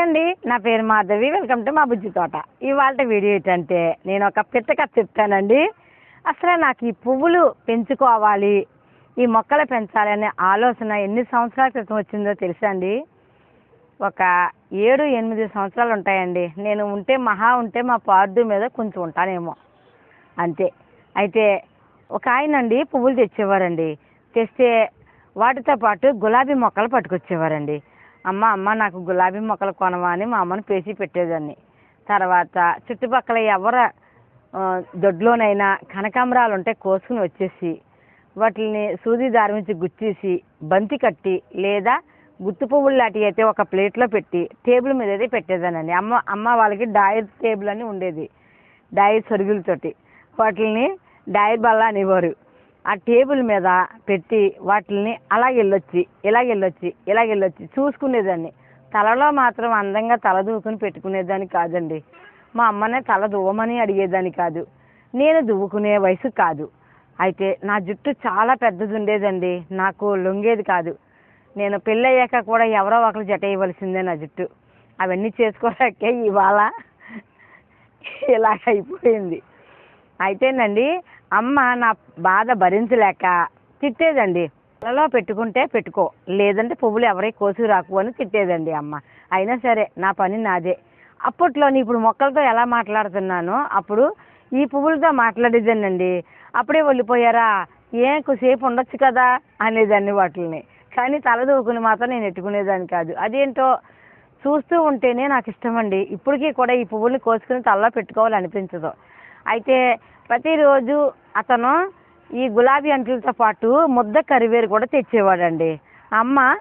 అండి. నా పేరు మాధవి. వెల్కమ్ టు మా బుజ్జి తోట. ఇవాళ వీడియో ఏంటంటే నేను ఒక పెద్ద కథ చెప్తానండి. అసలు నాకు ఈ పువ్వులు పెంచుకోవాలి ఈ మొక్కలు పెంచాలి అనే ఆలోచన ఎన్ని సంవత్సరాల క్రితం వచ్చిందో తెలుసా అండి? ఒక ఏడు ఎనిమిది సంవత్సరాలు ఉంటాయండి. నేను ఉంటే మహా ఉంటే మా పార్డు మీద కొంచెం ఉంటానేమో. అంతే. అయితే ఒక ఆయన అండి పువ్వులు తెచ్చేవారండి. తెస్తే వాటితో పాటు గులాబీ మొక్కలు పట్టుకొచ్చేవారండి. అమ్మ అమ్మ నాకు గులాబీ మొక్కలు కొనవా అని మా అమ్మని పేసి పెట్టేదాన్ని. తర్వాత చుట్టుపక్కల ఎవరు దొడ్లోనైనా కనకాంబరాలు ఉంటే కోసుకుని వచ్చేసి వాటిని సూది దారి నుంచి గుచ్చేసి బంతి కట్టి లేదా గుత్తు పువ్వులు లాంటివి అయితే ఒక ప్లేట్లో పెట్టి టేబుల్ మీద అయితే పెట్టేదానండి. అమ్మ అమ్మ వాళ్ళకి డాయర్ టేబుల్ అని ఉండేది. డాయర్ సరుగులతోటి వాటిని డాయర్ బల్ల అనేవారు. ఆ టేబుల్ మీద పెట్టి వాటిని అలాగ వెళ్ళొచ్చి ఇలాగ వెళ్ళొచ్చి ఇలాగ వెళ్ళొచ్చి చూసుకునేదాన్ని. తలలో మాత్రం అందంగా తల దూకుని పెట్టుకునేదాన్ని కాదండి. మా అమ్మనే తల దువ్వమని అడిగేదాన్ని కాదు. నేను దువ్వుకునే వయసు కాదు. అయితే నా జుట్టు చాలా పెద్దది ఉండేదండి నాకు లొంగేది కాదు. నేను పెళ్ళయ్యాక కూడా ఎవరో ఒకరు జట వేయవలసిందే నా జుట్టు. అవన్నీ చేసుకోలేకే ఇవాళ ఇలాగ అయిపోయింది అయితేనండి అమ్మ నా బాధ భరించలేక తిట్టేదండి. తలలో పెట్టుకుంటే పెట్టుకో లేదంటే పువ్వులు ఎవరికి కోసి రాకు అని తిట్టేదండి అమ్మ. అయినా సరే నా పని నాదే. అప్పట్లో ఇప్పుడు మొక్కలతో ఎలా మాట్లాడుతున్నానో అప్పుడు ఈ పువ్వులతో మాట్లాడేదానండి అప్పుడే వెళ్ళిపోయారా? ఏం సేపు ఉండొచ్చు కదా? అనేదాన్ని వాటిని కానీ తలదూకుని మాత్రం నేను ఎట్టుకునేదాన్ని కాదు. అదేంటో చూస్తూ ఉంటేనే నాకు ఇష్టం అండి ఇప్పటికీ కూడా ఈ పువ్వుల్ని కోసుకుని తలలో పెట్టుకోవాలి అనిపించదు అయితే ప్రతిరోజు అతను ఈ గులాబీ అంకులతో పాటు ముద్ద కరివేరు కూడా తెచ్చేవాడండి. అమ్మ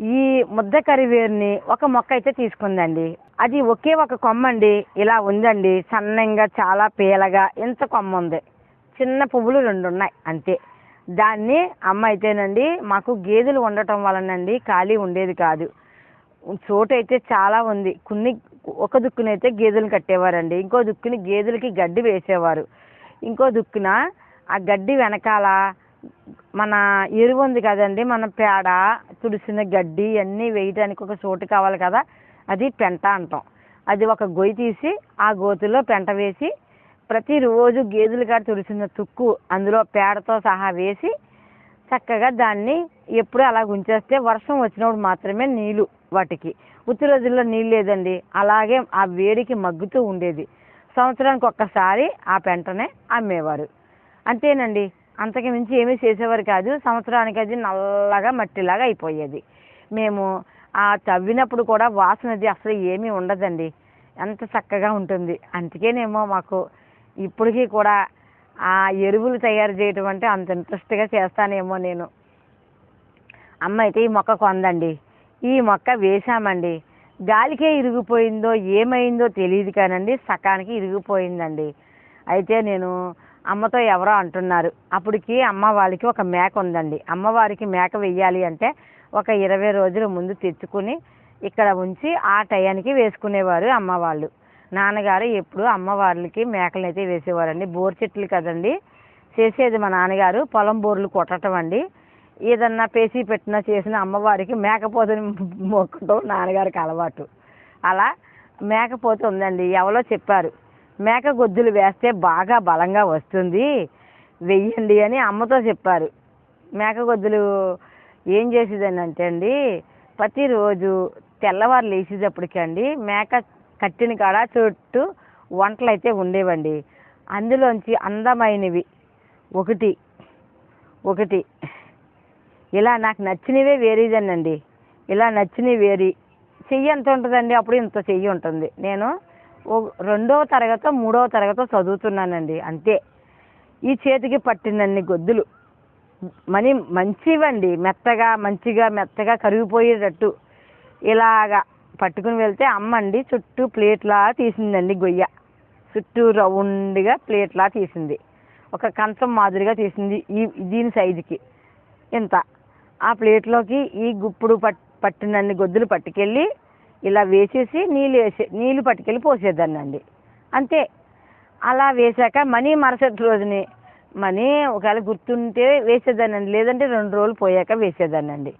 ఈ ముద్ద కరివేరుని ఒక మొక్క అయితే తీసుకుందండి. అది ఒకే ఒక కొమ్మ అండి ఇలా ఉందండి. సన్నంగా చాలా పీలగా ఇంత కొమ్మ ఉంది. చిన్న పువ్వులు రెండు ఉన్నాయి అంతే. దాన్ని అమ్మ అయితేనండి మాకు గేదెలు ఉండటం వలనండి ఖాళీ ఉండేది కాదు. చోటు అయితే చాలా ఉంది. కొన్ని ఒక దుక్కునైతే గేదెలు కట్టేవారండి. ఇంకో దుక్కుని గేదెలకి గడ్డి వేసేవారు. ఇంకో దుక్కున ఆ గడ్డి వెనకాల మన ఎరువు ఉంది కదండి మన పేడ తుడిసిన గడ్డి అన్నీ వేయడానికి ఒక చోటు కావాలి కదా. అది పెంట అంటాం. అది ఒక గొయ్యి తీసి ఆ గోతులో పెంట వేసి ప్రతిరోజు గేదెలు కాడ తుడిసిన తుక్కు అందులో పేడతో సహా వేసి చక్కగా దాన్ని ఎప్పుడు అలా ఉంచేస్తే వర్షం వచ్చినప్పుడు మాత్రమే నీళ్ళు వాటికి. ఉత్తి రోజుల్లో నీళ్ళు లేదండి. అలాగే ఆ వేడికి మగ్గుతూ ఉండేది. సంవత్సరానికి ఒక్కసారి ఆ పెంటనే అమ్మేవారు. అంతేనండి. అంతకు మించి ఏమీ చేసేవారు కాదు. సంవత్సరానికి అది నల్లగా మట్టిలాగా అయిపోయేది. మేము ఆ తవ్వినప్పుడు కూడా వాసనది అసలు ఏమీ ఉండదండి. ఎంత చక్కగా ఉంటుంది. అందుకేనేమో మాకు ఇప్పటికీ కూడా ఆ ఎరువులు తయారు చేయటం అంటే అంత ఇంట్రెస్ట్గా చేస్తానేమో నేను. అమ్మ అయితే ఈ మొక్క కొందండి. ఈ మొక్క వేశామండి. గాలికే ఇరిగిపోయిందో ఏమైందో తెలియదు కానండి సకానికి ఇరిగిపోయిందండి. అయితే నేను అమ్మతో ఎవరో అంటున్నారు. అప్పటికి అమ్మ వాళ్ళకి ఒక మేక ఉందండి. అమ్మవారికి మేక వెయ్యాలి అంటే ఒక ఇరవై రోజుల ముందు తెచ్చుకుని ఇక్కడ ఉంచి ఆ టయానికి వేసుకునేవారు అమ్మ వాళ్ళు నాన్నగారు ఎప్పుడు అమ్మవార్లకి మేకలు అయితే వేసేవారండి. బోర్ చెట్లు కదండి. చేసేది మా నాన్నగారు. పొలం బోర్లు కొట్టడం అండి. ఏదన్నా పేసి పెట్టినా చేసిన అమ్మవారికి మేకపోతని మొక్కటం నాన్నగారికి అలవాటు. అలా మేకపోత ఉందండి ఎవరో చెప్పారు. మేక గొద్దులు వేస్తే బాగా బలంగా వస్తుంది వెయ్యండి అని అమ్మతో చెప్పారు. మేక గొద్దులు ఏం చేసేదని అంటే అండి ప్రతిరోజు తెల్లవారు లేచేటప్పటికండి అండి మేక కట్టిన కాడ చుట్టూ వంటలు అయితే ఉండేవండి. అందులోంచి అందమైనవి. ఒకటి ఒకటి ఇలా నాకు నచ్చినవే వేరేదేనండి. ఇలా నచ్చినవి వేరి. చెయ్యి ఎంత ఉంటుందండి? అప్పుడు ఇంత చెయ్యి ఉంటుంది. నేను ఓ- రెండవ తరగతో మూడవ తరగతో చదువుతున్నానండి. అంతే. ఈ చేతికి పట్టినన్ని గొద్దులు. మనీ మంచివండి. మెత్తగా మంచిగా మెత్తగా కరిగిపోయేటట్టు. ఇలాగా పట్టుకుని వెళ్తే అమ్మండి చుట్టూ ప్లేట్లా తీసిందండి గొయ్య. చుట్టూ రౌండ్గా ప్లేట్లా తీసింది. ఒక కంచం మాదిరిగా తీసింది ఈ దీని సైజుకి. ఇంత. ఆ ప్లేట్లోకి ఈ గుప్పుడు పట్ పట్టినన్ని గొద్దులు పట్టుకెళ్ళి ఇలా వేసేసి నీళ్ళు వేసే నీళ్ళు పట్టుకెళ్ళి పోసేదాన్నండి అంతే. అలా వేశాక మనీ మరుసటి రోజుని మనీ ఒకవేళ గుర్తుంటే వేసేదానండి లేదంటే రెండు రోజులు పోయాక వేసేదానండి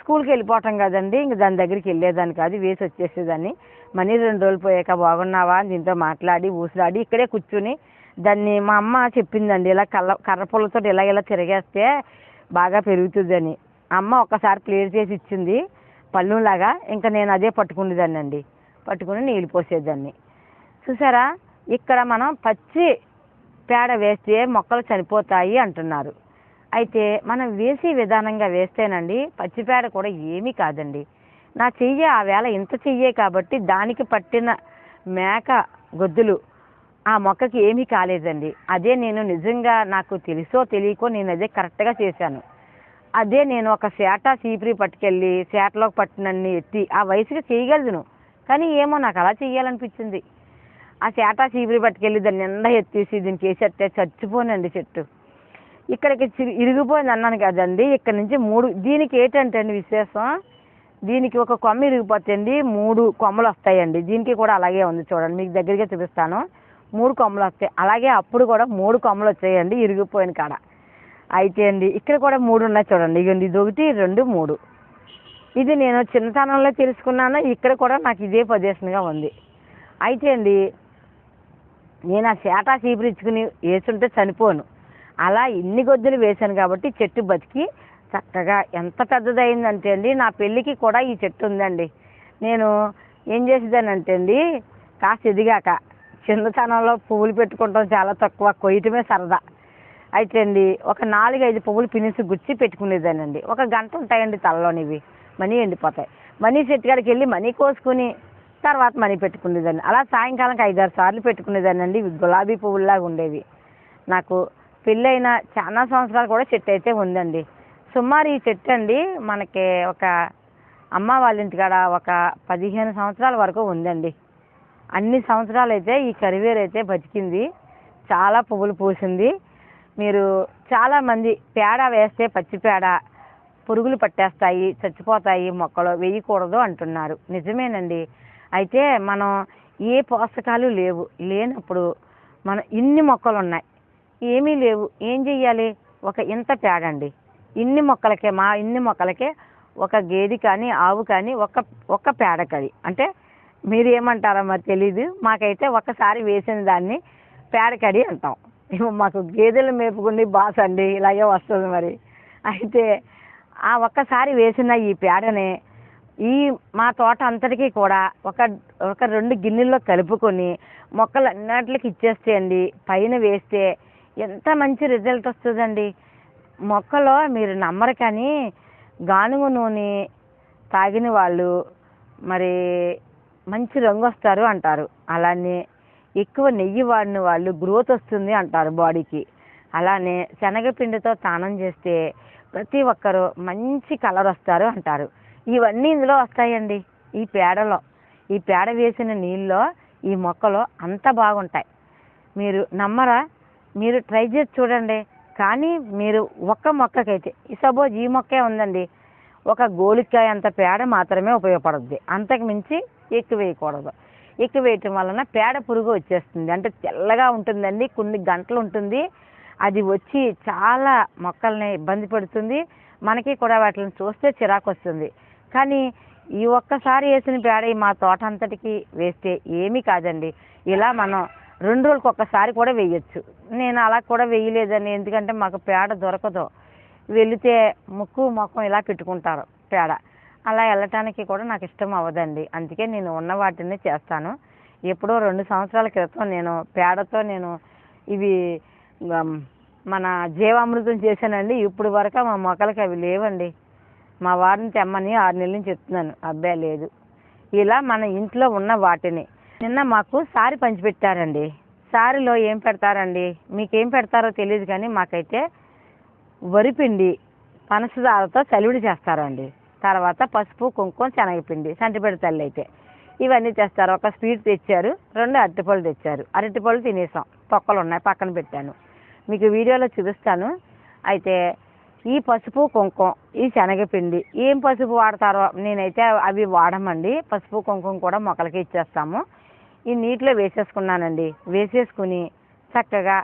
స్కూల్కి వెళ్ళిపోవటం కదండి ఇంక దాని దగ్గరికి వెళ్ళేదాన్ని కాదు వేసి వచ్చేసేదాన్ని. మనీ రెండు రోజులు పోయాక బాగున్నావా అని దీంతో మాట్లాడి ఊసలాడి ఇక్కడే కూర్చుని దాన్ని మా అమ్మ చెప్పిందండి ఇలా కల్ల కర్ర పుల్లతో ఇలా ఇలా తిరిగేస్తే బాగా పెరుగుతుందని. అమ్మ ఒక్కసారి ప్లేట్ చేసి ఇచ్చింది పళ్ళులాగా. ఇంకా నేను అదే పట్టుకునేదాన్ని అండి పట్టుకుని నీళ్ళు పోసేదాన్ని. చూసారా? ఇక్కడ మనం పచ్చి పేడ వేస్తే మొక్కలు చనిపోతాయి అంటున్నారు. అయితే మనం వేసే విధానంగా వేస్తేనండి పచ్చి పేడ కూడా ఏమీ కాదండి. నా చెయ్యి ఆ వేళ ఇంత చెయ్యే కాబట్టి దానికి పట్టిన మేక గొద్దులు ఆ మొక్కకి ఏమీ కాలేదండి. అదే నేను నిజంగా నాకు తెలుసో తెలియకో నేను అదే కరెక్ట్గా చేశాను. అదే నేను ఒక సేట చీపురి పట్టుకెళ్ళి సేటలోకి పట్టినన్ని ఎత్తి ఆ వయసుకి చేయగలను. కానీ ఏమో నాకు అలా చేయాలనిపించింది ఆ సేట చీపురి పట్టుకెళ్ళి దాన్ని నిండా ఎత్తేసి దీనికి చేసేస్తే చచ్చిపోనండి చెట్టు. ఇక్కడికి ఇరిగిపోయింది అన్నాను కదండి. ఇక్కడ నుంచి మూడు దీనికి ఏంటంటే అండి విశేషం? దీనికి ఒక కొమ్మ ఇరిగిపోతుంది మూడు కొమ్మలు వస్తాయండి. దీనికి కూడా అలాగే ఉంది చూడండి. మీకు దగ్గరగా చూపిస్తాను. మూడు కొమ్మలు వస్తాయి. అలాగే అప్పుడు కూడా మూడు కొమ్మలు వచ్చాయండి. ఇరిగిపోయిన కాడ. అయితే అండి ఇక్కడ కూడా మూడు ఉన్నాయి చూడండి. ఇగండి ఇది ఒకటి రెండు మూడు. ఇది నేను చిన్నతనంలో తెలుసుకున్నాను ఇక్కడ కూడా నాకు ఇదే పొజిషన్గా ఉంది. అయితే అండి నేను ఆ సేటా చీపురిచ్చుకుని వేసుంటే చనిపోను. అలా ఇన్ని గొద్దులు వేశాను కాబట్టి చెట్టు బతికి చక్కగా ఎంత పెద్దదైందంటే అండి నా పెళ్ళికి కూడా ఈ చెట్టు ఉందండి. నేను ఏం చేసేదానంటే అండి కాస్త ఎదిగాక చిన్నతనంలో పువ్వులు పెట్టుకుంటాం చాలా తక్కువ కొయ్యటమే సరదా. అయితే అండి ఒక నాలుగైదు పువ్వులు పినిసి గుచ్చి పెట్టుకునేదానండి ఒక గంట ఉంటాయండి తలలోనివి. మనీ ఎండిపోతాయి. మనీ చెట్టు కాడికి వెళ్ళి మనీ కోసుకుని తర్వాత మనీ పెట్టుకునేదాన్ని. అలా సాయంకాలంకి ఐదారు సార్లు పెట్టుకునేదాన్ని అండి ఇవి గులాబీ పువ్వుల్లాగా ఉండేవి. నాకు పెళ్ళైన చాలా సంవత్సరాలు కూడా చెట్టు అయితే ఉందండి. సుమారు ఈ చెట్టు అండి మనకి ఒక అమ్మ వాళ్ళ ఇంటికాడ ఒక పదిహేను సంవత్సరాల వరకు ఉందండి. అన్ని సంవత్సరాలు అయితే ఈ కరివేరు అయితే బతికింది. చాలా పువ్వులు పూసింది. మీరు చాలామంది పేడ వేస్తే పచ్చి పేడ పురుగులు పట్టేస్తాయి చచ్చిపోతాయి మొక్కలు వేయకూడదు అంటున్నారు. నిజమేనండి. అయితే మనం ఏ పోషకాలు లేవు లేనప్పుడు మన ఇన్ని మొక్కలు ఉన్నాయి ఏమీ లేవు. ఏం చెయ్యాలి? ఒక ఇంత పేడ అండి ఇన్ని మొక్కలకే మా ఇన్ని మొక్కలకే ఒక గేదె కానీ ఆవు కానీ ఒక ఒక్క పేడ కది అంటే మీరు ఏమంటారో మరి తెలీదు. మాకైతే ఒక్కసారి వేసిన దాన్ని పేడకడి అంటాం. ఇవ్వ మాకు గేదెలు మేపుకుని బాస్ అండి ఇలాగే వస్తుంది మరి. అయితే ఆ ఒక్కసారి వేసిన ఈ పేడని ఈ మా తోట అంతటికీ కూడా ఒక ఒక రెండు గిన్నెల్లో కలుపుకొని మొక్కలు అన్నిటికి ఇచ్చేస్తేయండి పైన వేస్తే ఎంత మంచి రిజల్ట్ వస్తుందండి. మొక్కలో మీరు నమ్మరు కానీ గానుగ నూనె తాగిన వాళ్ళు మరి మంచి రంగు వస్తారు అంటారు. అలానే ఎక్కువ నెయ్యి వాడిన వాళ్ళు గ్రోత్ వస్తుంది అంటారు బాడీకి. అలానే శనగపిండితో స్నానం చేస్తే ప్రతి ఒక్కరు మంచి కలర్ వస్తారు అంటారు. ఇవన్నీ ఇందులో వస్తాయండి ఈ పేడలో. ఈ పేడ వేసిన నీళ్ళలో ఈ మొక్కలు అంత బాగుంటాయి. మీరు నమ్మరా? మీరు ట్రై చేసి చూడండి. కానీ మీరు ఒక్క మొక్కకైతే సపోజ్ ఈ మొక్కే ఉందండి. ఒక గోలికాయ అంత పేడ మాత్రమే ఉపయోగపడుద్ది. అంతకు మించి ఎక్కువ వేయకూడదు. ఎక్కువ వేయటం వలన పేడ పురుగు వచ్చేస్తుంది. అంటే తెల్లగా ఉంటుందండి కొన్ని గంటలు ఉంటుంది. అది వచ్చి చాలా మొక్కల్ని ఇబ్బంది పెడుతుంది. మనకి కూడా వాటిని చూస్తే చిరాకు వస్తుంది. కానీ ఈ ఒక్కసారి వేసిన పేడ మా తోట అంతటికి వేస్తే ఏమీ కాదండి. ఇలా మనం రెండు రోజులకు ఒక్కసారి కూడా వేయొచ్చు. నేను అలా కూడా వేయలేదని ఎందుకంటే మాకు పేడ దొరకదు. వెళితే ముక్కు మొఖం ఇలా పెట్టుకుంటారు పేడ. అలా వెళ్ళటానికి కూడా నాకు ఇష్టం అవ్వదండి. అందుకే నేను ఉన్న వాటిని చేస్తాను. ఎప్పుడో రెండు సంవత్సరాల క్రితం నేను పేడతో నేను ఇవి మన జీవామృతం చేశానండి. ఇప్పుడు వరకు మా మొక్కలకి అవి లేవండి. మా వారిని తెమ్మని ఆరు నెలల నుంచి చెప్తున్నాను అబ్బాయి లేదు. ఇలా మన ఇంట్లో ఉన్న వాటిని. నిన్న మాకు సారి పంచిపెట్టారండి. సారిలో ఏం పెడతారండి? మీకేం పెడతారో తెలియదు కానీ మాకైతే వరిపిండి పనసదారతో చలివిడి చేస్తారండి. తర్వాత పసుపు కుంకుమ శనగపిండి సంటిపెడి తల్లి అయితే. ఇవన్నీ తెస్తారు ఒక స్వీట్ తెచ్చారు రెండు అరటిపళ్ళు తెచ్చారు. అరటిపళ్ళు తినేసాం. తొక్కలు ఉన్నాయి పక్కన పెట్టాను. మీకు వీడియోలో చూపిస్తాను. అయితే ఈ పసుపు కుంకుమ ఈ శనగపిండి ఏం పసుపు వాడతారో నేనైతే అవి వాడమండి. పసుపు కుంకుమ కూడా మొక్కలకి ఇచ్చేస్తాము. ఈ నీటిలో వేసేసుకున్నానండి. వేసేసుకుని చక్కగా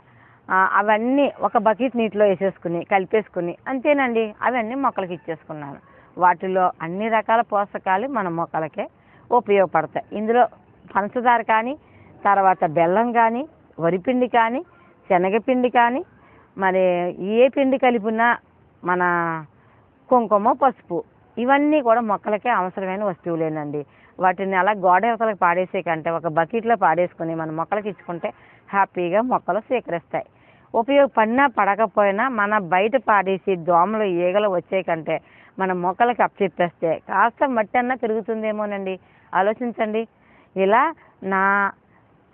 అవన్నీ ఒక బకెట్ నీటిలో వేసేసుకుని కలిపేసుకుని అంతేనండి. అవన్నీ మొక్కలకి ఇచ్చేసుకున్నాను. వాటిలో అన్ని రకాల పోషకాలు మన మొక్కలకే ఉపయోగపడతాయి. ఇందులో పంచదార కానీ తర్వాత బెల్లం కానీ వరిపిండి కానీ శనగపిండి కానీ మరి ఏ పిండి కలిపినా మన కుంకుమ పసుపు ఇవన్నీ కూడా మొక్కలకే అవసరమైన వస్తువులేనండి. వాటిని అలా గోడ అవతలకు పాడేసే కంటే ఒక బకెట్లో పాడేసుకుని మన మొక్కలకి ఇచ్చుకుంటే హ్యాపీగా మొక్కలు స్వీకరిస్తాయి ఉపయోగపడినా పడకపోయినా మన బయట పాడేసి దోమలు ఈగలు వచ్చే కంటే మన మొక్కలకి అప్పచెప్పేస్తే కాస్త మట్టి అన్నా పెరుగుతుందేమోనండి ఆలోచించండి. ఇలా నా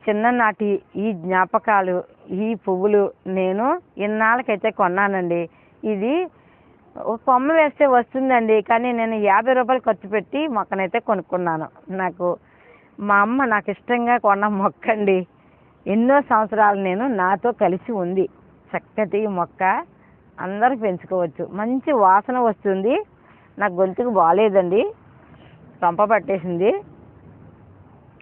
చిన్ననాటి ఈ జ్ఞాపకాలు ఈ పువ్వులు నేను ఇన్నాళ్ళకైతే కొన్నానండి. ఇది ఒక కొమ్మ వేస్తే వస్తుందండి కానీ నేను యాభై రూపాయలు ఖర్చు పెట్టి మొక్కనైతే కొనుక్కున్నాను. నాకు మా అమ్మ నాకు ఇష్టంగా కొన్న మొక్క అండి ఎన్నో సంవత్సరాలు నేను నాతో కలిసి ఉంది. చక్కటి మొక్క అందరూ పెంచుకోవచ్చు. మంచి వాసన వస్తుంది. నాకు గొంతుకు బాగాలేదండి రంప పట్టేసింది.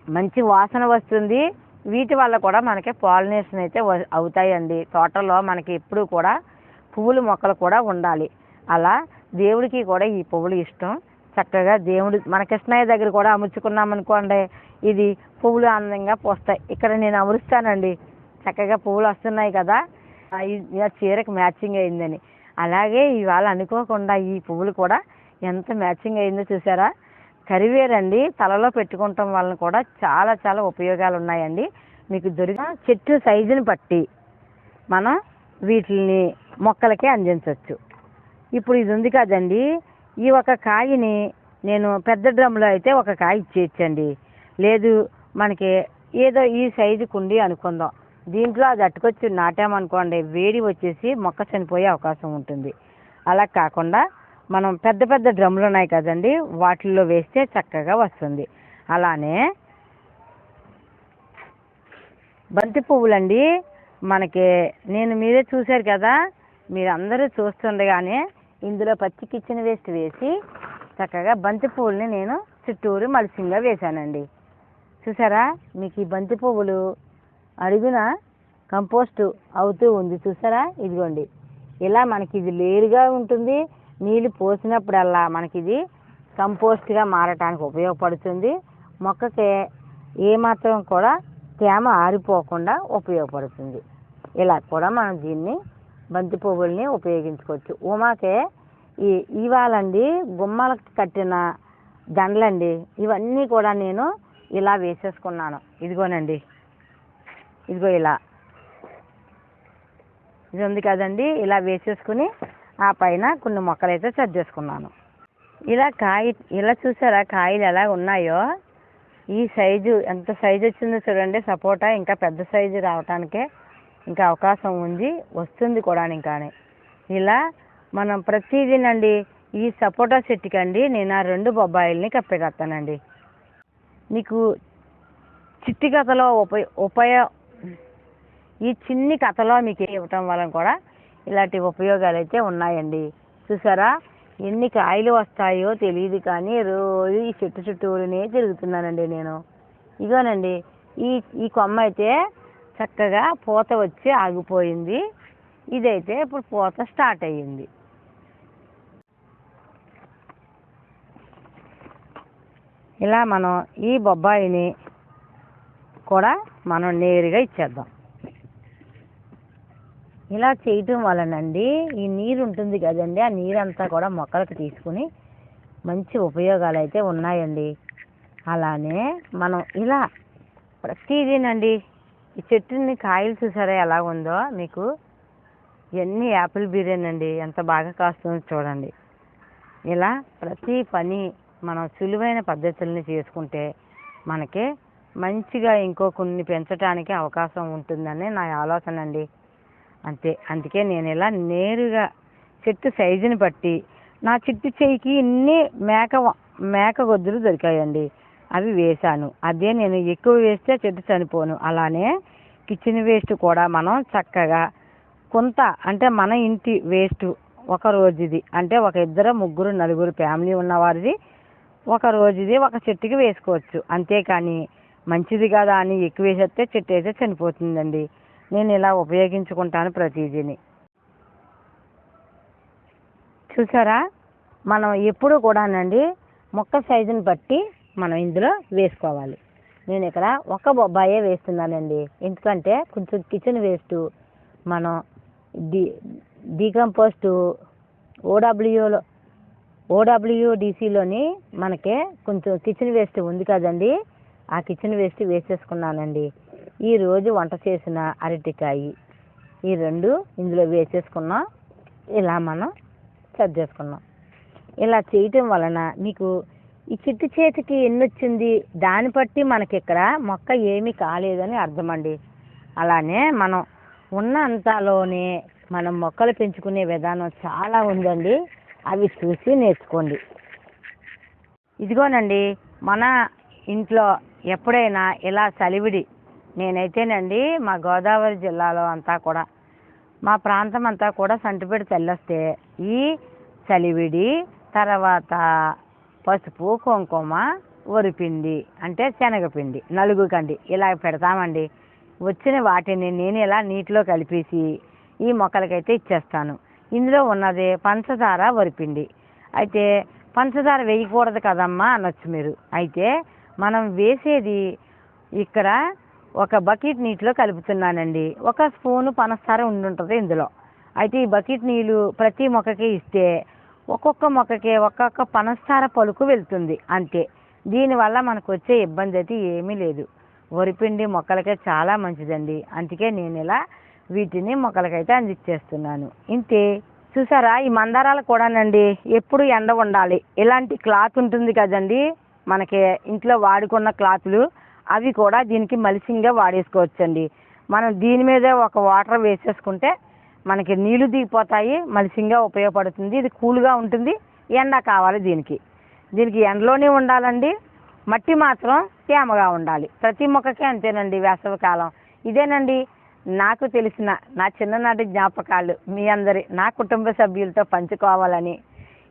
మంచి వాసన వస్తుంది. వీటి వల్ల కూడా మనకి పాలినేషన్ అయితే అవుతాయండి. తోటలో మనకి ఎప్పుడు కూడా పువ్వుల మొక్కలు కూడా ఉండాలి. అలా దేవుడికి కూడా ఈ పువ్వులు ఇష్టం. చక్కగా దేవుడు మన కృష్ణయ్య దగ్గర కూడా అమర్చుకున్నామనుకోండి ఇది పువ్వులు అందంగా పోస్తాయి. ఇక్కడ నేను అమరుస్తానండి. చక్కగా పువ్వులు వస్తున్నాయి కదా. చీరకు మ్యాచింగ్ అయిందని. అలాగే ఇవాళ అనుకోకుండా ఈ పువ్వులు కూడా ఎంత మ్యాచింగ్ అయిందో చూసారా? కరివేరండి తలలో పెట్టుకోవటం వలన కూడా చాలా చాలా ఉపయోగాలు ఉన్నాయండి మీకు దొరికిన చెట్టు సైజుని బట్టి మనం వీటిని మొక్కలకి అందించవచ్చు ఇప్పుడు ఇది ఉంది కదండి ఈ ఒక కాయని నేను పెద్ద డ్రమ్లో అయితే ఒక కాయ ఇచ్చేయచ్చండి. లేదు మనకి ఏదో ఈ సైజు కుండి అనుకుందాం. దీంట్లో అది అట్టుకొచ్చి నాటామనుకోండి వేడి వచ్చేసి మొక్క చనిపోయే అవకాశం ఉంటుంది. అలా కాకుండా మనం పెద్ద పెద్ద డ్రమ్లు ఉన్నాయి కదండి వాటిల్లో వేస్తే చక్కగా వస్తుంది. అలానే బంతి పువ్వులండి మనకి నేను మీరే చూశారు కదా మీరందరూ చూస్తుండగానే ఇందులో పచ్చి కిచెన్ వేస్ట్ వేసి చక్కగా బంతి పువ్వుల్ని నేను చుట్టూరు మలిసింగా వేశానండి. చూసారా మీకు ఈ బంతి పువ్వులు అడుగున కంపోస్టు అవుతూ ఉంది. చూసారా ఇదిగోండి. ఇలా మనకి ఇది లేరుగా ఉంటుంది. నీళ్ళు పోసినప్పుడల్లా మనకి ఇది కంపోస్ట్గా మారటానికి ఉపయోగపడుతుంది. మొక్కకి ఏమాత్రం కూడా తేమ ఆరిపోకుండా ఉపయోగపడుతుంది. ఇలా కూడా మనం దీన్ని బంతి పువ్వుల్ని ఉపయోగించుకోవచ్చు. ఉమాకే ఈ ఇవాళండి గుమ్మలకు కట్టిన దండలండి ఇవన్నీ కూడా నేను ఇలా వేసేసుకున్నాను. ఇదిగోనండి. ఇదిగో ఇలా. ఇది ఉంది కదండి ఇలా వేసేసుకుని ఆ పైన కొన్ని మొక్కలు అయితే సర్దేసుకున్నాను ఇలా కాయ ఇలా చూసారా కాయలు ఎలా ఉన్నాయో? ఈ సైజు ఎంత సైజు వచ్చిందో చూడండి. సపోటా ఇంకా పెద్ద సైజు రావటానికే ఇంకా అవకాశం ఉంది. వస్తుంది కూడా ఇంకానే. ఇలా మనం ప్రతిదీనండి ఈ సపోటా చెట్టుకండి. నేను ఆ రెండు బొబ్బాయిల్ని కప్పెడతానండి మీకు చిట్టి కథలో ఉపయో ఉపయో ఈ చిన్ని కథలో మీకు ఇవ్వటం వలన కూడా ఇలాంటి ఉపయోగాలు అయితే ఉన్నాయండి. చూసారా? ఎన్ని కాయలు వస్తాయో తెలియదు కానీ రోజు ఈ చెట్టు చుట్టూనే తిరుగుతున్నానండి నేను. ఇగోనండి ఈ ఈ కొమ్మ అయితే చక్కగా పూత వచ్చి ఆగిపోయింది. ఇదైతే ఇప్పుడు పూత స్టార్ట్ అయ్యింది. ఇలా మనం ఈ బొబ్బాయిని కూడా మనం నేరుగా ఇచ్చేద్దాం. ఇలా చేయటం వలనండి ఈ నీరు ఉంటుంది కదండి ఆ నీరంతా కూడా మొక్కలకు తీసుకుని మంచి ఉపయోగాలు అయితే ఉన్నాయండి. అలానే మనం ఇలా ప్రతిదీనండి ఈ చెట్టుని కాయలు చూసారా ఎలా ఉందో? మీకు ఎన్ని యాపిల్ బిర్యానీ అండి ఎంత బాగా కాస్తుందో చూడండి. ఇలా ప్రతి పని మనం సులువైన పద్ధతుల్ని చేసుకుంటే మనకి మంచిగా ఇంకో కొన్ని పెంచడానికి అవకాశం ఉంటుందని నా ఆలోచన అండి అంతే. అందుకే నేను ఇలా నేరుగా చెట్టు సైజుని బట్టి నా చెట్టు చేయికి ఇన్ని మేక మేక గొద్దులు దొరికాయండి. అవి వేశాను. అదే నేను ఎక్కువ వేస్తే చెట్టు చనిపోను. అలానే కిచెన్ వేస్ట్ కూడా మనం చక్కగా కొంత అంటే మన ఇంటి వేస్ట్ ఒక రోజుది. అంటే ఒక ఇద్దరు ముగ్గురు నలుగురు ఫ్యామిలీ ఉన్నవారిది ఒక రోజుది ఒక చెట్టుకి వేసుకోవచ్చు. అంతేకాని మంచిది కదా అని ఎక్కువ వేసేస్తే చెట్టు అయితే చనిపోతుందండి. నేను ఇలా ఉపయోగించుకుంటాను ప్రతిదీని. చూసారా? మనం ఎప్పుడు కూడానండి మొక్క సైజుని బట్టి మనం ఇందులో వేసుకోవాలి. నేను ఇక్కడ ఒక బొబ్బాయే వేస్తున్నానండి. ఎందుకంటే కొంచెం కిచెన్ వేస్ట్ మనం డి డీకంపోస్ట్ ఓడబ్ల్యూలో ఓడబ్ల్యూడిసిలోని మనకి కొంచెం కిచెన్ వేస్ట్ ఉంది కదండి. ఆ కిచెన్ వేస్ట్ వేసేసుకున్నానండి. ఈరోజు వంట చేసిన అరటికాయ. ఈ రెండు ఇందులో వేసేసుకున్నాం ఇలా మనం సెట్ చేసుకున్నాం. ఇలా చేయటం వలన మీకు ఈ చిట్టి చేతికి ఎన్ని వచ్చింది దాన్ని బట్టి మనకి ఇక్కడ మొక్క ఏమీ కాలేదని అర్థమండి. అలానే మనం ఉన్న అంతలోనే మనం మొక్కలు పెంచుకునే విధానం చాలా ఉందండి. అవి చూసి నేర్చుకోండి. ఇదిగోనండి మన ఇంట్లో ఎప్పుడైనా ఇలా చలివిడి నేనైతేనండి మా గోదావరి జిల్లాలో అంతా కూడా మా ప్రాంతం అంతా కూడా సంటిపేట తెల్లొస్తే ఈ చలివిడి తర్వాత పసుపు కుంకుమ వరిపిండి అంటే శనగపిండి నలుగు కండి ఇలా పెడతామండి. వచ్చిన వాటిని నేను ఇలా నీటిలో కలిపేసి ఈ మొక్కలకైతే ఇచ్చేస్తాను. ఇందులో ఉన్నది పంచదార వరిపిండి. అయితే పంచదార వేయకూడదు కదమ్మా అనొచ్చు మీరు. అయితే మనం వేసేది ఇక్కడ ఒక బకెట్ నీటిలో కలుపుతున్నానండి. ఒక స్పూను పనసార ఉండుంటుంది ఇందులో. అయితే ఈ బకెట్ నీళ్ళు ప్రతి మొక్కకి ఇస్తే ఒక్కొక్క మొక్కకి ఒక్కొక్క పనసార పలుకు వెళ్తుంది. అంతే. దీనివల్ల మనకు వచ్చే ఇబ్బంది అయితే ఏమీ లేదు. వరిపిండి మొక్కలకే చాలా మంచిదండి. అందుకే నేను ఇలా వీటిని మొక్కలకైతే అందించేస్తున్నాను. ఇంతే. చూసారా? ఈ మందారాలు కూడానండి. ఎప్పుడు ఎండ ఉండాలి. ఇలాంటి క్లాత్ ఉంటుంది కదండి. మనకి ఇంట్లో వాడుకున్న క్లాతులు. అవి కూడా దీనికి మలిసింగా వాడేసుకోవచ్చండి. మనం దీని మీద ఒక వాటర్ వేసేసుకుంటే మనకి నీళ్ళు దిగిపోతాయి మలిసింగా ఉపయోగపడుతుంది. ఇది కూల్గా ఉంటుంది ఎండ కావాలి దీనికి. దీనికి ఎండలోనే ఉండాలండి మట్టి మాత్రం తేమగా ఉండాలి. ప్రతి మొక్కకి అంతేనండి వేసవి కాలం. ఇదేనండి నాకు తెలిసిన నా చిన్ననాటి జ్ఞాపకాలు. మీ అందరి నా కుటుంబ సభ్యులతో పంచుకోవాలని.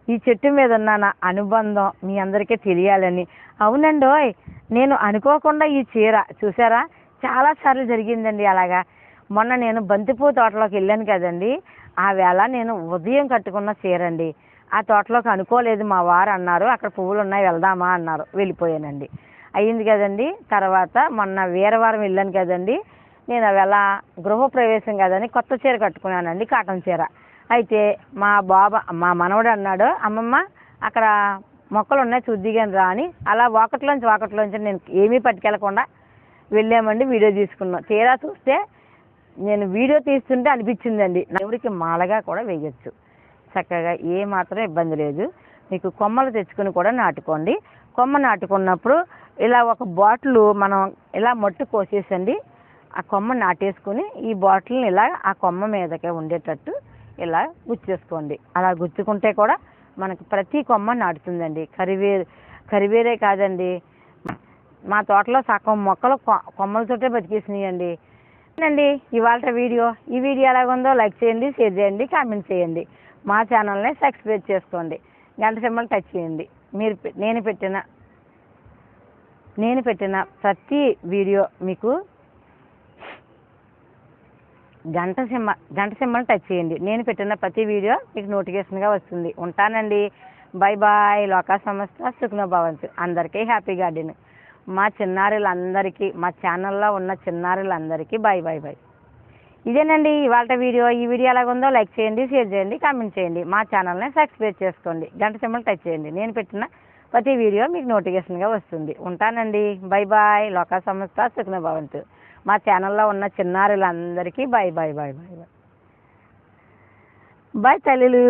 ఈ చెట్టు మీద ఉన్న నా అనుబంధం మీ అందరికీ తెలియాలని. అవునండి ఓయ్ నేను అనుకోకుండా ఈ చీర చూసారా? చాలాసార్లు జరిగిందండి అలాగా. మొన్న నేను బంతిపూ తోటలోకి వెళ్ళాను కదండి. ఆ వేళ నేను ఉదయం కట్టుకున్న చీర అండి ఆ తోటలోకి అనుకోలేదు మా వారు అన్నారు అక్కడ పువ్వులు ఉన్నాయి వెళ్దామా? అన్నారు. వెళ్ళిపోయానండి. అయ్యింది కదండి. తర్వాత మొన్న వీరవారం వెళ్ళాను కదండి. నేను అవేళ గృహప్రవేశం కదని కొత్త చీర కట్టుకున్నానండి కాటన్ చీర. అయితే మా బాబా మా మనవడు అన్నాడు అమ్మమ్మ అక్కడ మొక్కలు ఉన్నాయి చూద్దిగాని రా అని. అలా ఒకటిలోంచి ఒకటిలోంచి నేను ఏమీ పట్టుకెళ్ళకుండా వెళ్ళామండి వీడియో తీసుకున్నాం. తీరా చూస్తే నేను వీడియో తీస్తుంటే అనిపించిందండి. ఎవరికి మాలగా కూడా వేయచ్చు. చక్కగా ఏ మాత్రం ఇబ్బంది లేదు. మీకు కొమ్మలు తెచ్చుకుని కూడా నాటుకోండి. కొమ్మ నాటుకున్నప్పుడు ఇలా ఒక బాటిల్ మనం ఇలా మట్టు కోసేసండి ఆ కొమ్మ నాటేసుకుని ఈ బాటిల్ని ఇలా ఆ కొమ్మ మీదకే ఉండేటట్టు ఇలా గుచ్చేసుకోండి. అలా గుచ్చుకుంటే కూడా మనకు ప్రతి కొమ్మ నాటుతుందండి. కరివేరు కరివేరే కాదండి. మా తోటలో సగం మొక్కలు కొ- కొమ్మలతోటే బతికేసినాయండి. అండి ఇవాళ వీడియో. ఈ వీడియో ఎలాగుందో లైక్ చేయండి షేర్ చేయండి కామెంట్ చేయండి. మా ఛానల్ని సబ్స్క్రైబ్ చేసుకోండి. గంట సింబల్ టచ్ చేయండి. మీరు నేను పెట్టిన నేను పెట్టిన ప్రతి వీడియో మీకు గంట సింబ గంట సింబల్ టచ్ చేయండి. నేను పెట్టిన ప్రతి వీడియో మీకు నోటిఫికేషన్గా వస్తుంది. ఉంటానండి. Bye bye. లోకా సంస్థ సుఖ్నో భవంతు. అందరికీ హ్యాపీ గార్డెన్. మా చిన్నారులందరికీ మా ఛానల్లో ఉన్న చిన్నారులందరికీ బాయ్ బాయ్ బాయ్ ఇదేనండి ఇవాళ వీడియో. ఈ వీడియో ఎలాగుందో లైక్ చేయండి షేర్ చేయండి కామెంట్ చేయండి. మా ఛానల్ని సబ్స్క్రైబ్ చేసుకోండి. గంట సింబల్ టచ్ చేయండి. నేను పెట్టిన ప్రతి వీడియో మీకు నోటిఫికేషన్గా వస్తుంది. ఉంటానండి. Bye bye. లోకా సంస్థ సుఖ్న భవంతు. మా ఛానల్లో ఉన్న చిన్నారులందరికీ bye bye bye bye bye bye తల్లిలు.